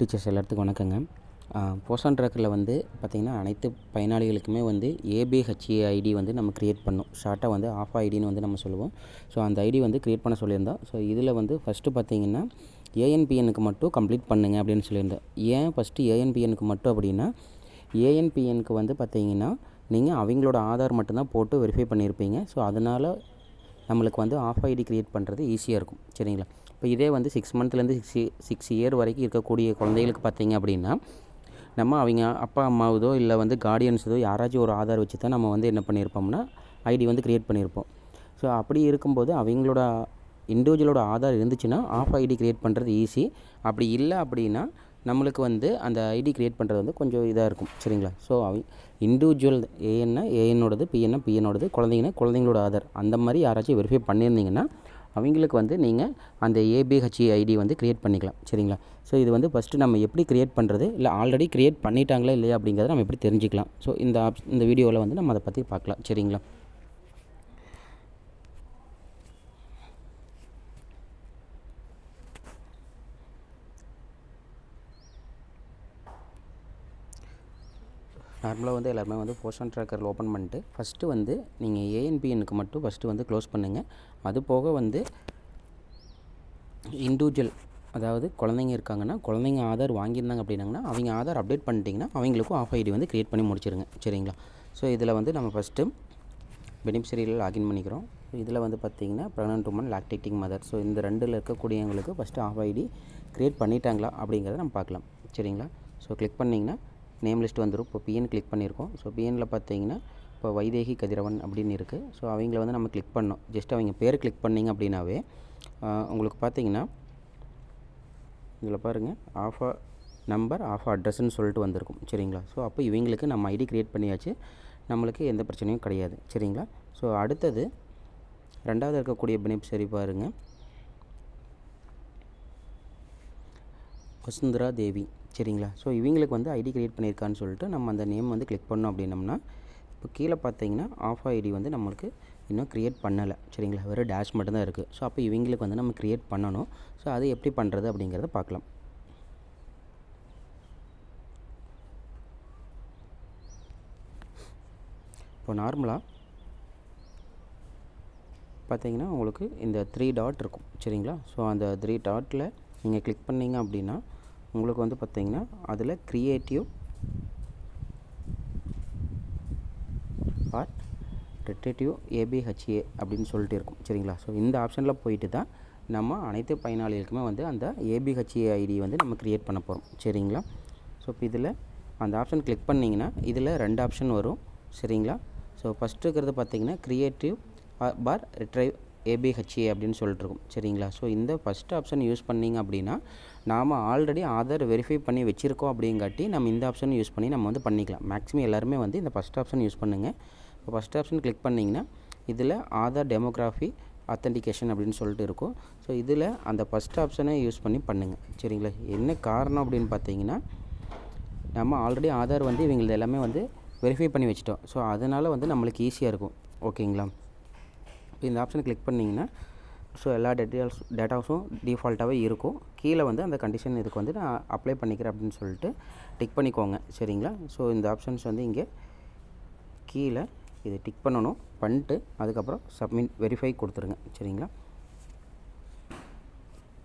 Teachers எல்லாத்துக்கும் வணக்கங்க. Post ட்ராக்கரில் வந்து பார்த்திங்கன்னா அனைத்து பயனாளிகளுக்குமே வந்து ஏபிஹெச்ஏ ஐடி வந்து நம்ம க்ரியேட் பண்ணோம். ஷார்ட்டாக வந்து ஆஃப் ஐடின்னு வந்து நம்ம சொல்லுவோம். ஸோ அந்த ஐடி வந்து க்ரியேட் பண்ண சொல்லியிருந்தோம். ஸோ இதில் வந்து ஃபஸ்ட்டு பார்த்திங்கன்னா ஏஎன்பிஎனுக்கு மட்டும் கம்ப்ளீட் பண்ணுங்க அப்படின்னு சொல்லியிருந்தோம். ஏன் ஃபஸ்ட்டு ஏஎன்பிஎனுக்கு மட்டும் அப்படின்னா ஏஎன்பிஎனுக்கு வந்து பார்த்திங்கன்னா நீங்கள் அவங்களோட ஆதார் மட்டும்தான் போட்டு வெரிஃபை பண்ணியிருப்பீங்க. ஸோ அதனால் நம்மளுக்கு வந்து ஆஃப் ஐடி க்ரியேட் பண்ணுறது ஈஸியாக இருக்கும். சரிங்களா? இப்போ இதே வந்து சிக்ஸ் மந்த்லேருந்து சிக்ஸ் சிக்ஸ் இயர் வரைக்கும் இருக்கக்கூடிய குழந்தைகளுக்கு பார்த்தீங்க அப்படின்னா நம்ம அவங்க அப்பா அம்மாவதோ இல்லை வந்து கார்டியன்ஸதோ யாராச்சும் ஒரு ஆதார் வச்சு தான் நம்ம வந்து என்ன பண்ணியிருப்போம்னா ஐடி வந்து க்ரியேட் பண்ணியிருப்போம். ஸோ அப்படி இருக்கும்போது அவங்களோட இண்டிவிஜுவலோட ஆதார் இருந்துச்சுன்னா ஆஃப் ஐடி க்ரியேட் பண்ணுறது ஈஸி அப்படி இல்லை அப்படின்னா நம்மளுக்கு வந்து அந்த ஐடி க்ரியேட் பண்ணுறது வந்து கொஞ்சம் இதாக இருக்கும். சரிங்களா? ஸோ அவங்க இண்டிவிஜுவல் ஏஎன்னா ஏஎன்னோடது பிஎன்னா பிஎன்னோடது குழந்தைங்கன்னா குழந்தைங்களோட ஆதார். அந்த மாதிரி யாராச்சும் வெரிஃபை பண்ணியிருந்தீங்கன்னா அவங்களுக்கு வந்து நீங்கள் அந்த ஏபிஹெச்இ ஐடி வந்து க்ரியேட் பண்ணிக்கலாம். சரிங்களா? ஸோ இது வந்து ஃபஸ்ட்டு நம்ம எப்படி க்ரியேட் பண்ணுறது இல்லை ஆல்ரெடி க்ரியேட் பண்ணிட்டாங்களா இல்லையா அப்படிங்கிறத நம்ம எப்படி தெரிஞ்சுக்கலாம்? ஸோ இந்த ஆப் இந்த வீடியோவில் வந்து நம்ம அதை பற்றி பார்க்கலாம். சரிங்களா? நார்மலாக வந்து எல்லாருமே வந்து போஸ்ட் ட்ராக்கரில் ஓப்பன் பண்ணிட்டு ஃபஸ்ட்டு வந்து நீங்கள் ஏஎன்பிஎனுக்கு மட்டும் ஃபஸ்ட்டு வந்து க்ளோஸ் பண்ணுங்கள் அது போக வந்து இண்டிவிஜுவல் அதாவது குழந்தைங்க இருக்காங்கன்னா குழந்தைங்க ஆதார் வாங்கியிருந்தாங்க அப்படின்னாங்கன்னா அவங்க ஆதார் அப்டேட் பண்ணிட்டீங்கன்னா அவங்களுக்கும் ஆஃப் ஐடி வந்து க்ரியேட் பண்ணி முடிச்சிருங்க. சரிங்களா? ஸோ இதில் வந்து நம்ம ஃபஸ்ட்டு பெனிஃபிஷரியில் லாகின் பண்ணிக்கிறோம். இதில் வந்து பார்த்திங்கன்னா pregnant woman lactating mother so இந்த ரெண்டில் இருக்கக்கூடியவங்களுக்கு ஃபஸ்ட்டு ஆஃப் ஐடி க்ரியேட் பண்ணிட்டாங்களா அப்படிங்கிறத நம்ம பார்க்கலாம். சரிங்களா? ஸோ கிளிக் பண்ணிங்கன்னா நேம் லிஸ்ட் வந்துடும் இப்போ பிஎன் கிளிக் பண்ணியிருக்கோம். ஸோ பிஎனில் பார்த்தீங்கன்னா இப்போ வைதேகி கதிரவன் அப்படின்னு இருக்குது ஸோ அவங்கள வந்து நம்ம கிளிக் பண்ணோம். ஜஸ்ட் அவங்க பேர் கிளிக் பண்ணிங்க அப்படின்னாவே உங்களுக்கு பார்த்தீங்கன்னா இதில் பாருங்கள் ஆஃபா நம்பர் ஆஃப் அட்ரஸ்ன்னு சொல்லிட்டு வந்திருக்கும். சரிங்களா? ஸோ அப்போ இவங்களுக்கு நம்ம ஐடி க்ரியேட் பண்ணியாச்சு. நம்மளுக்கு எந்த பிரச்சனையும் கிடையாது. சரிங்களா? ஸோ அடுத்தது ரெண்டாவது இருக்கக்கூடிய பெனிஃபிஷரி பாருங்கள் வசுந்தரா தேவி. சரிங்களா? ஸோ இவங்களுக்கு வந்து ஐடி க்ரியேட் பண்ணியிருக்கான்னு சொல்லிட்டு நம்ம அந்த நேம் வந்து கிளிக் பண்ணோம் அப்படின்னம்னா இப்போ கீழே பார்த்தீங்கன்னா ஆஃப் ஐடி வந்து நம்மளுக்கு இன்னும் க்ரியேட் பண்ணலை. சரிங்களா? வெறும் டேஷ் மட்டும்தான் இருக்குது ஸோ அப்போ இவங்களுக்கு வந்து நம்ம க்ரியேட் பண்ணணும். ஸோ அது எப்படி பண்ணுறது அப்படிங்கிறத பார்க்கலாம். இப்போ நார்மலாக பார்த்தீங்கன்னா உங்களுக்கு இந்த த்ரீ டாட் இருக்கும். சரிங்களா? ஸோ அந்த த்ரீ டாட்டில் நீங்கள் கிளிக் பண்ணிங்க அப்படின்னா உங்களுக்கு வந்து பார்த்தீங்கன்னா அதில் க்ரியேட்டிவ் ஆர் ரிட்டேட்டிவ் ஏபிஹெச்ஏ அப்படின்னு சொல்லிட்டு இருக்கும். சரிங்களா? ஸோ இந்த ஆப்ஷனில் போயிட்டு தான் நம்ம அனைத்து பயனாளிகளுக்குமே வந்து அந்த ஏபிஹெச்ஏ ஐடி வந்து நம்ம க்ரியேட் பண்ண போகிறோம் சரிங்களா? ஸோ இப்போ இதில் அந்த ஆப்ஷன் கிளிக் பண்ணிங்கன்னா இதில் ரெண்டு ஆப்ஷன் வரும். சரிங்களா? ஸோ ஃபஸ்ட்டு இருக்கிறது பார்த்தீங்கன்னா க்ரியேட்டிவ் பார் ரிட்ரைவ் ஏபிஹெச்ஏ அப்படின்னு சொல்லிட்டு இருக்கும் சரிங்களா? ஸோ இந்த ஃபஸ்ட் ஆப்ஷன் யூஸ் பண்ணிங்க அப்படின்னா நாம் ஆல்ரெடி ஆதார் வெரிஃபை பண்ணி வச்சுருக்கோம் அப்படிங்காட்டி நம்ம இந்த ஆப்ஷன் யூஸ் பண்ணி நம்ம வந்து பண்ணிக்கலாம். மேக்ஸிமம் எல்லாருமே வந்து இந்த ஃபஸ்ட் ஆப்ஷன் யூஸ் பண்ணுங்கள் இப்போ ஃபஸ்ட் ஆப்ஷன் கிளிக் பண்ணிங்கன்னா இதில் ஆதார் டெமோக்ராஃபி அத்தன்டிகேஷன் அப்படின்னு சொல்லிட்டு இருக்கும். ஸோ இதில் அந்த ஃபஸ்ட் ஆப்ஷனை யூஸ் பண்ணி பண்ணுங்கள் சரிங்களா? என்ன காரணம் அப்படின்னு பார்த்தீங்கன்னா நம்ம ஆல்ரெடி ஆதார் வந்து இவங்களது எல்லாமே வந்து வெரிஃபை பண்ணி வச்சிட்டோம். ஸோ அதனால் வந்து நம்மளுக்கு ஈஸியாக இருக்கும். ஓகேங்களா இப்போ இந்த ஆப்ஷனை கிளிக் பண்ணிங்கன்னா ஸோ எல்லா டீட்டெயில்ஸ் டேட்டாஸும் டிஃபால்ட்டாகவே இருக்கும். கீழே வந்து அந்த கண்டிஷன் இதுக்கு வந்து நான் அப்ளை பண்ணிக்கிறேன் அப்படின்னு சொல்லிட்டு டிக் பண்ணிக்கோங்க. சரிங்களா? ஸோ இந்த ஆப்ஷன்ஸ் வந்து இங்கே கீழே இது டிக் பண்ணணும். பண்ணிட்டு அதுக்கப்புறம் சப்மிட் வெரிஃபை கொடுத்துருங்க. சரிங்களா?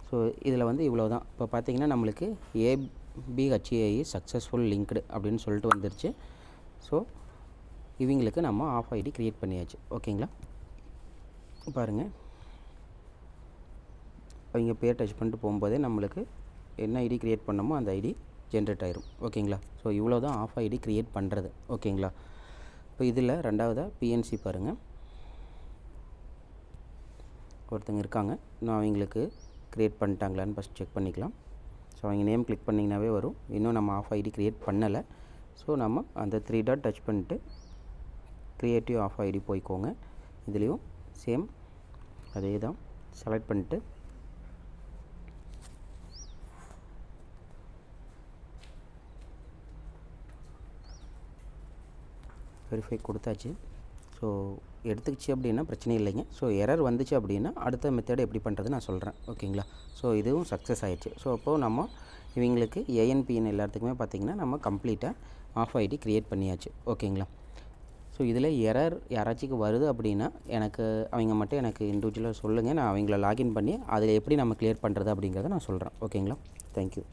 ஸோ இதில் வந்து இவ்வளோ தான் இப்போ பார்த்தீங்கன்னா நம்மளுக்கு ஏபிஹெச்ஏஇ சக்ஸஸ்ஃபுல் லிங்க்டு அப்படின்னு சொல்லிட்டு வந்துருச்சு. ஸோ இவங்களுக்கு நம்ம ஆஃப் ஐடி க்ரியேட் பண்ணியாச்சு. ஓகேங்களா பாருங்கள் அவங்க பேர் டச் பண்ணிட்டு போகும்போதே நம்மளுக்கு என்ன ஐடி க்ரியேட் பண்ணமோ அந்த ஐடி ஜென்ரேட் ஆயிரும். ஓகேங்களா? ஸோ இவ்வளோ தான் ஆஃப் ஐடி க்ரியேட் பண்ணுறது ஓகேங்களா? இப்போ இதில் ரெண்டாவதாக பிஎன்சி பாருங்கள் ஒருத்தங்க இருக்காங்க. இன்னும் அவங்களுக்கு க்ரியேட் பண்ணிட்டாங்களான்னு ஃபஸ்ட் செக் பண்ணிக்கலாம். ஸோ அவங்க நேம் கிளிக் பண்ணிங்கனாவே வரும். இன்னும் நம்ம ஆஃப் ஐடி க்ரியேட் பண்ணலை. ஸோ நம்ம அந்த த்ரீ டாட் டச் பண்ணிட்டு க்ரியேட்டிவ் ஆஃப் ஐடி போய்க்கோங்க. இதுலேயும் சேம். அதே தான். செலக்ட் பண்ணிட்டு. வெரிஃபை கொடுத்தாச்சு. ஸோ எடுத்துக்கிச்சு அப்படின்னா பிரச்சனை இல்லைங்க. ஸோ எரர் வந்துச்சு அப்படின்னா அடுத்த மெத்தட் எப்படி பண்ணுறது நான் சொல்கிறேன் ஓகேங்களா ஸோ இதுவும் சக்ஸஸ் ஆகிடுச்சு ஸோ அப்போது நம்ம இவங்களுக்கு ஏஎன்பிஎன் எல்லாத்துக்குமே பார்த்திங்கன்னா நம்ம கம்ப்ளீட்டாக ஆஃப் ஐடி க்ரியேட் பண்ணியாச்சு. ஓகேங்களா ஸோ இதில் எரர் யாராச்சும் வருது அப்படின்னா எனக்கு அவங்க மட்டும் எனக்கு இண்டிவிஜுவலாக சொல்லுங்கள் நான் அவங்கள லாகின் பண்ணி அதில் எப்படி நம்ம கிளியர் பண்ணுறது அப்படிங்கிறத நான் சொல்கிறேன் ஓகேங்களா தேங்க்யூ